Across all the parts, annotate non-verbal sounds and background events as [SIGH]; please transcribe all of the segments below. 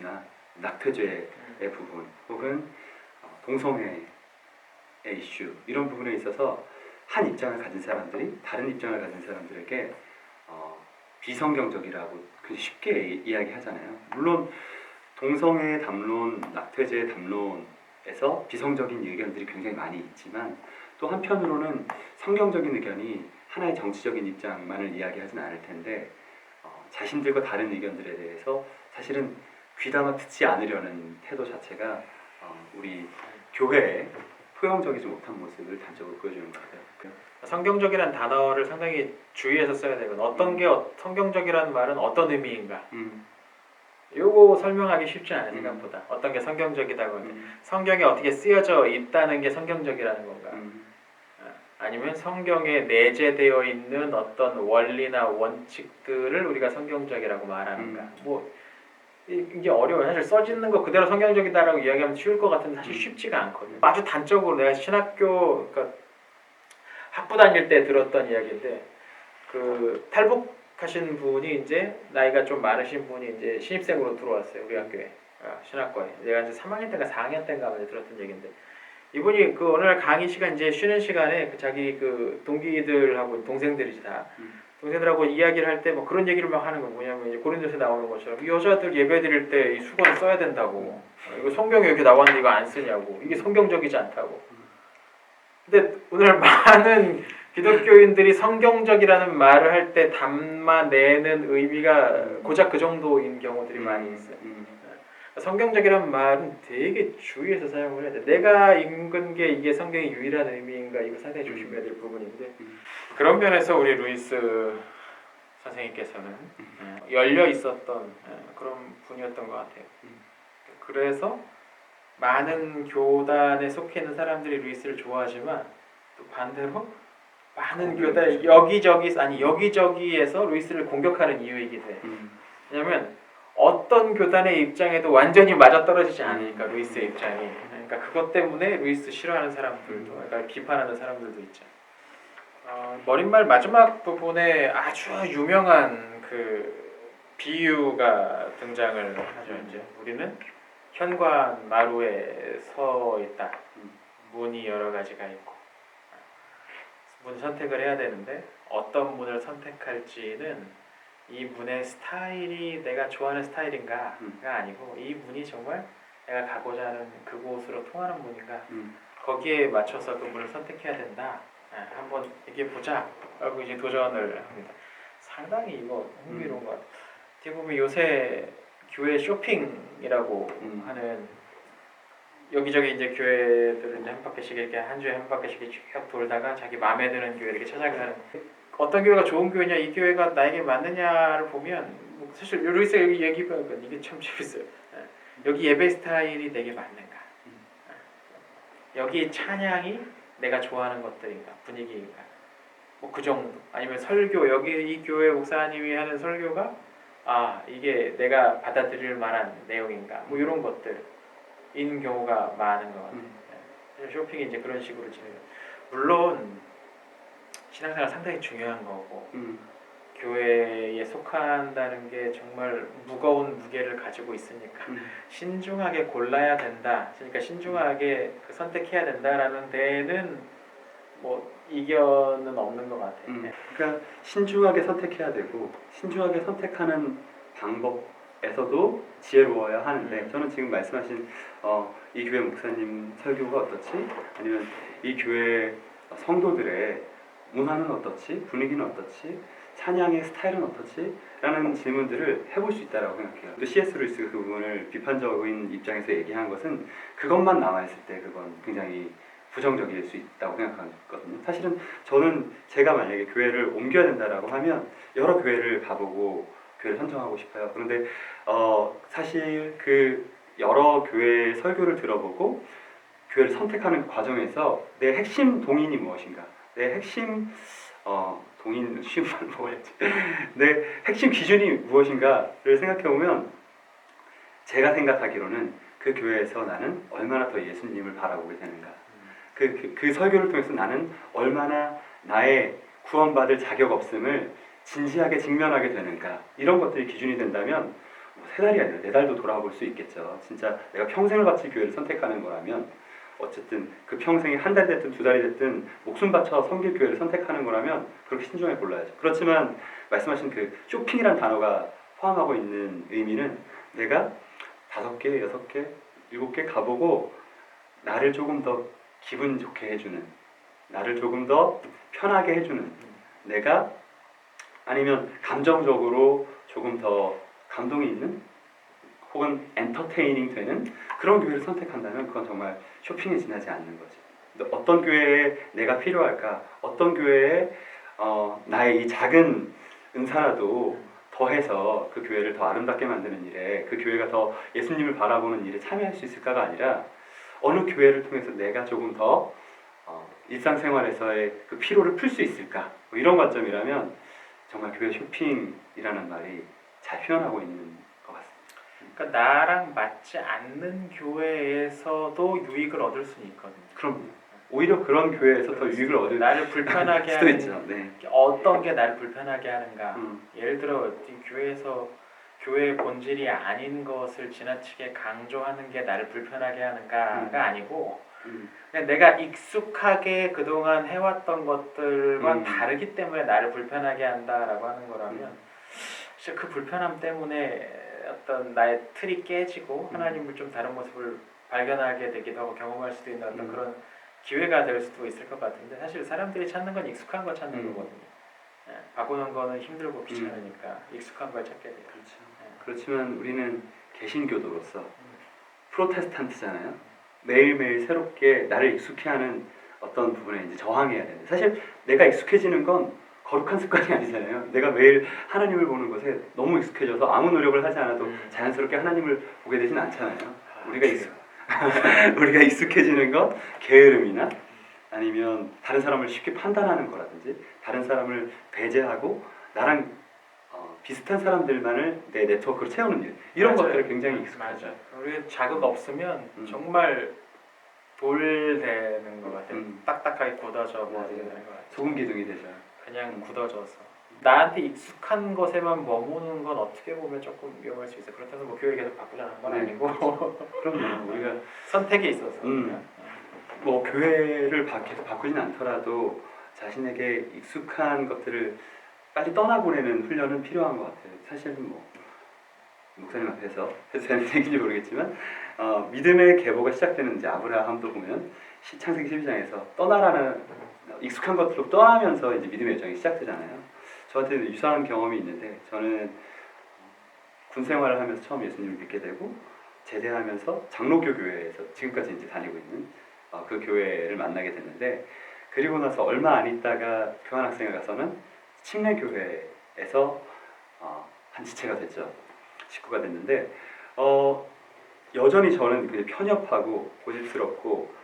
라이츠나 낙태죄의 부분 혹은 어, 동성애의 이슈 이런 부분에 있어서 한 입장을 가진 사람들이 다른 입장을 가진 사람들에게 어, 비성경적이라고 그 쉽게 이- 이야기하잖아요. 물론 동성애 담론, 낙태죄 담론에서 비성적인 의견들이 굉장히 많이 있지만 또 한편으로는 성경적인 의견이 하나의 정치적인 입장만을 이야기하지는 않을 텐데 어, 자신들과 다른 의견들에 대해서 사실은 귀담아 듣지 않으려는 태도 자체가 어, 우리 교회의 포용적이지 못한 모습을 단적으로 보여주는 것 같아요. 성경적이라는 단어를 상당히 주의해서 써야 되거든. 어떤 게 어- 성경적이라는 말은 어떤 의미인가? 음, 요거 설명하기 쉽지 음. 생각보다. 어떤 게 성경적이다고. 음, 성경에 어떻게 쓰여져 있다는 게 성경적이라는 건가? 음, 아니면 성경에 내재되어 있는 어떤 원리나 원칙들을 우리가 성경적이라고 말하는가? 음. 뭐 이- 이게 어려워요. 사실 써지는 거 그대로 성경적이다라고 이야기하면 쉬울 것 같은데 사실 음. 쉽지가 않거든요. 아주 단적으로 내가 신학교 그러니까 학부 다닐 때 들었던 이야기인데 그 탈북하신 분이 이제 나이가 좀 많으신 분이 이제 신입생으로 들어왔어요 우리 학교에 아, 신학과에 내가 이제 3학년 때인가 4학년 때인가 들었던 얘기인데 이분이 그 어느 날 강의 시간 이제 쉬는 시간에 그 자기 그 동기들하고 동생들이지 다 음. 동생들하고 이야기를 할 때 뭐 그런 얘기를 막 하는 거 뭐냐면 이제 고린도서 나오는 것처럼 이 여자들 예배 드릴 때 이 수건 써야 된다고. 어, 이거 성경에 이렇게 나왔는데 이거 안 쓰냐고. 이게 성경적이지 않다고. 근데 오늘 [LAUGHS] 많은 기독교인들이 성경적이라는 말을 할 때 담아내는 의미가 고작 그 정도인 경우들이 많이 있어요. 음, 성경적이라는 말은 되게 주의해서 사용을 해야 돼. 내가 읽은 게 이게 성경의 유일한 의미인가 이거 상당히 조심해야 될 부분인데 음. 그런 면에서 우리 루이스 선생님께서는 어, 열려 있었던 어, 그런 분이었던 것 같아요. 음. 그래서 많은 교단에 속해 있는 사람들이 루이스를 좋아하지만 또 반대로 많은. 교단 여기저기 아니 여기저기에서 루이스를 공격하는 이유이기도 해. 음, 왜냐면 어떤 교단의 입장에도 완전히 맞아떨어지지 않으니까 루이스의 입장이 그러니까 그것 때문에 루이스 싫어하는 사람들도 그러니까 비판하는 사람들도 있죠. 어, 머릿말 마지막 부분에 아주 유명한 그 비유가 등장을 하죠. 이제 우리는 현관 마루에 서 있다. 문이 여러 가지가 있고 문 선택을 해야 되는데 어떤 문을 선택할지는 이 문의 스타일이 내가 좋아하는 스타일인가가 음. 아니고 이 문이 정말 내가 가고자 하는 그곳으로 통하는 문인가 음, 거기에 맞춰서 그 문을 선택해야 된다. 아, 한번 얘기해 보자. 하고 이제 도전을 합니다. 상당히 이거 흥미로운 것 같아요. 어떻게 보면 요새 교회 쇼핑이라고 음. 하는 여기저기 이제 교회들을 이제 한 바퀴씩 이렇게 한 주에 한 바퀴씩 쭉 돌다가 자기 마음에 드는 교회 이렇게 찾아가는 어떤 교회가 좋은 교회냐 이 교회가 나에게 맞느냐를 보면 뭐 사실 루이스 여기 얘기가 이게 참 재밌어요. 예. 여기 예배 스타일이 내게 맞는가? 예. 여기 찬양이 내가 좋아하는 것들인가 분위기인가? 뭐 그 정도 아니면 설교 여기 이 교회 목사님이 하는 설교가 아 이게 내가 받아들일 만한 내용인가? 뭐 이런 것들인 경우가 많은 것 같아요. 음. 예. 쇼핑이 이제 그런 식으로 진행. 물론 신앙생활 상당히 중요한 거고 음, 교회에 속한다는 게 정말 무거운 무게를 가지고 있으니까 음. 신중하게 골라야 된다. 그러니까 신중하게 그 선택해야 된다라는 데에는 뭐 이견은 없는 것 같아요. 음, 그러니까 신중하게 선택해야 되고 신중하게 선택하는 방법에서도 지혜로워야 하는데 음. 저는 지금 말씀하신 어, 이 교회 목사님 설교가 어떻지? 아니면 이 교회 성도들의 문화는 어떻지? 분위기는 어떻지? 찬양의 스타일은 어떻지? 라는 질문들을 해볼 수 있다고 생각해요. 또 C.S. 루이스가 그 부분을 비판적인 입장에서 얘기한 것은 그것만 남아있을 때 그건 굉장히 부정적일 수 있다고 생각하거든요. 사실은 저는 제가 만약에 교회를 옮겨야 된다라고 하면 여러 교회를 가보고 교회를 선정하고 싶어요. 그런데 어, 사실 그 여러 교회의 설교를 들어보고 교회를 선택하는 과정에서 내 핵심 동인이 무엇인가, 내 핵심 어, 동인 쉬운 말 [LAUGHS] 뭐였지? 내 핵심 기준이 무엇인가를 생각해 보면 제가 생각하기로는 그 교회에서 나는 얼마나 더 예수님을 바라보게 되는가. 그, 그, 그 설교를 통해서 나는 얼마나 나의 구원받을 자격 없음을 진지하게 직면하게 되는가 이런 것들이 기준이 된다면 뭐세 달이 아니라 네 달도 돌아볼 수 있겠죠. 진짜 내가 평생을 바칠 교회를 선택하는 거라면 어쨌든 그 평생이 한 달이 됐든 두 달이 됐든 목숨 바쳐 섬길 교회를 선택하는 거라면 그렇게 신중하게 골라야죠. 그렇지만 말씀하신 그 쇼핑이라는 단어가 포함하고 있는 의미는 내가 다섯 개, 여섯 개, 일곱 개 가보고 나를 조금 더 기분 좋게 해주는 나를 조금 더 편하게 해주는 내가 아니면 감정적으로 조금 더 감동이 있는 혹은 엔터테이닝 되는 그런 교회를 선택한다면 그건 정말 쇼핑에 지나지 않는 거지. 어떤 교회에 내가 필요할까? 어떤 교회에 어, 나의 이 작은 은사라도 더해서 그 교회를 더 아름답게 만드는 일에 그 교회가 더 예수님을 바라보는 일에 참여할 수 있을까가 아니라 어느 교회를 통해서 내가 조금 더 어, 일상생활에서의 그 피로를 풀 수 있을까? 뭐 이런 관점이라면 정말 교회 쇼핑이라는 말이 잘 표현하고 있는. 그러니까 나랑 맞지 않는 교회에서도 유익을 얻을 수는 있거든요. 그럼 오히려 그런 교회에서 더 유익을 얻을 나를 불편하게 수도 하는 있죠. 네. 어떤 게 나를 불편하게 하는가. 음, 예를 들어 이 교회에서 교회의 본질이 아닌 것을 지나치게 강조하는 게 나를 불편하게 하는가가 음. 아니고 음, 그냥 내가 익숙하게 그동안 해왔던 것들과 음. 다르기 때문에 나를 불편하게 한다라고 하는 거라면 음. 진짜 그 불편함 때문에 어떤 나의 틀이 깨지고 음. 하나님을 좀 다른 모습을 발견하게 되기도 하고 경험할 수도 있는 어떤 음. 그런 기회가 될 수도 있을 것 같은데 사실 사람들이 찾는 건 익숙한 거 찾는 음. 거거든요. 예, 바꾸는 거는 힘들고 귀찮으니까 익숙한 걸 찾게 돼요. 그렇죠. 예. 그렇지만 우리는 개신교도로서 프로테스탄트잖아요. 매일매일 새롭게 나를 익숙해하는 어떤 부분에 이제 저항해야 되는데 사실 내가 익숙해지는 건 거룩한 습관이 아니잖아요. 내가 매일 하나님을 보는 것에 너무 익숙해져서 아무 노력을 하지 않아도 음. 자연스럽게 하나님을 보게 되진 않잖아요. 아, 우리가 익숙 [LAUGHS] 우리가 익숙해지는 건 게으름이나 아니면 다른 사람을 쉽게 판단하는 거라든지 다른 사람을 배제하고 나랑 어, 비슷한 사람들만을 내 네트워크로 채우는 일 이런 맞아요. 것들을 굉장히 익숙하죠. 맞아. 우리 자극 없으면 음. 정말 돌 되는 것 같아요. 음. 딱딱하게 굳어져. 버리게 되는 것 같아요. 소금 기둥이 되죠. 그냥 굳어져서 나한테 익숙한 것에만 머무는 건 어떻게 보면 조금 위험할 수 있어요. 그렇다고 뭐 교회 계속 바꾸자는 건 네. 아니고 [LAUGHS] 그럼요. 우리가 선택이 있어서. 음. 뭐 교회를 바, 계속 바꾸진 않더라도 자신에게 익숙한 것들을 빨리 떠나보내는 훈련은 필요한 것 같아요. 사실은 뭐 목사님 앞에서 해도 되는 얘기인지 모르겠지만 어, 믿음의 계보가 시작되는 이제 아브라함도 보면 시- 창세기 12장에서 떠나라는 익숙한 것들로 떠나면서 이제 믿음의 여정이 시작되잖아요. 저한테 유사한 경험이 있는데 저는 군 생활을 하면서 처음 예수님을 믿게 되고 제대하면서 장로교 교회에서 지금까지 이제 다니고 있는 어, 그 교회를 만나게 됐는데 그리고 나서 얼마 안 있다가 교환학생을 가서는 침례 교회에서 어, 한 지체가 됐죠 식구가 됐는데 어, 여전히 저는 그 편협하고 고집스럽고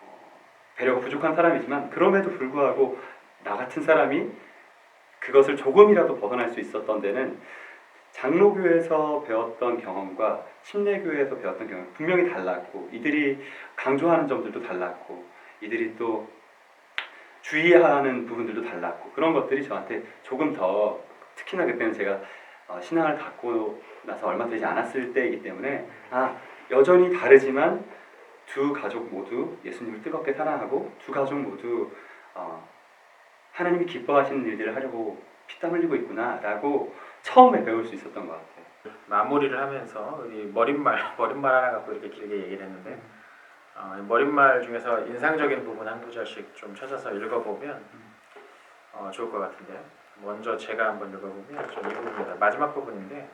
어, 배려가 부족한 사람이지만 그럼에도 불구하고 나 같은 사람이 그것을 조금이라도 벗어날 수 있었던 데는 장로교에서 배웠던 경험과 침례교에서 배웠던 경험 분명히 달랐고 이들이 강조하는 점들도 달랐고 이들이 또 주의하는 부분들도 달랐고 그런 것들이 저한테 조금 더 특히나 그때는 제가 어, 신앙을 갖고 나서 얼마 되지 않았을 때이기 때문에 아 여전히 다르지만 두 가족 모두 예수님을 뜨겁게 사랑하고 두 가족 모두 어, 하나님이 기뻐하시는 일들을 하려고 피땀 흘리고 있구나라고 처음에 배울 수 있었던 것 같아요. 마무리를 하면서 이 머릿말 [LAUGHS] 머릿말 하나 갖고 이렇게 길게 얘기를 했는데 어, 이 머릿말 중에서 인상적인 부분 한 구절씩 좀 찾아서 읽어보면 어, 좋을 것 같은데요. 먼저 제가 한번 읽어보면 좀 이 부분입니다. 마지막 부분인데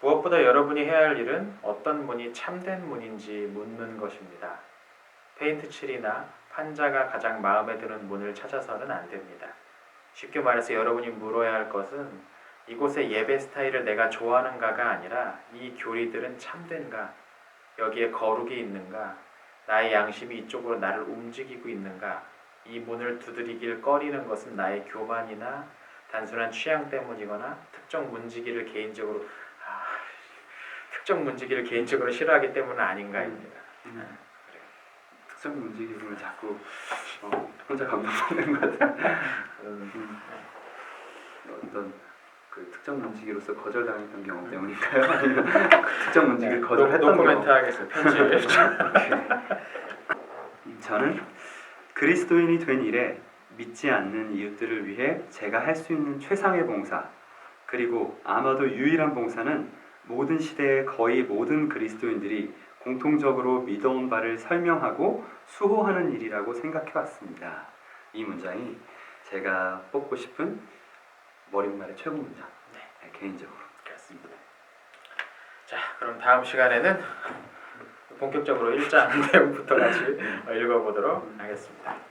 무엇보다 여러분이 해야 할 일은 어떤 문이 참된 문인지 묻는 것입니다. 페인트 칠이나 판자가 가장 마음에 드는 문을 찾아서는 안 됩니다. 쉽게 말해서 여러분이 물어야 할 것은 이곳의 예배 스타일을 내가 좋아하는가가 아니라 이 교리들은 참된가? 여기에 거룩이 있는가? 나의 양심이 이쪽으로 나를 움직이고 있는가? 이 문을 두드리길 꺼리는 것은 나의 교만이나 단순한 취향 때문이거나 특정 문지기를 개인적으로 아, 특정 문지기를 개인적으로 싫어하기 때문은 아닌가입니다. 특정 움직임을 자꾸 어, 혼자 감동받는 것 같아요. 음, 음, 어떤 그 특정 문지기로서 거절당했던 경험 때문인가요? 그 특정 문지기를 거절했던 네. 노코멘트 경험? 하겠습니다. 편집. [LAUGHS] 저는 그리스도인이 된 이래 믿지 않는 이웃들을 위해 제가 할 수 있는 최상의 봉사 그리고 아마도 유일한 봉사는 모든 시대의 거의 모든 그리스도인들이 공통적으로 믿어온 바를 설명하고 수호하는 일이라고 생각해 왔습니다. 이 문장이 제가 뽑고 싶은 머릿말의 최고 문장. 네, 개인적으로. 그렇습니다. 자, 그럼 다음 시간에는 본격적으로 1장 [LAUGHS] 내용부터 같이 읽어보도록 하겠습니다.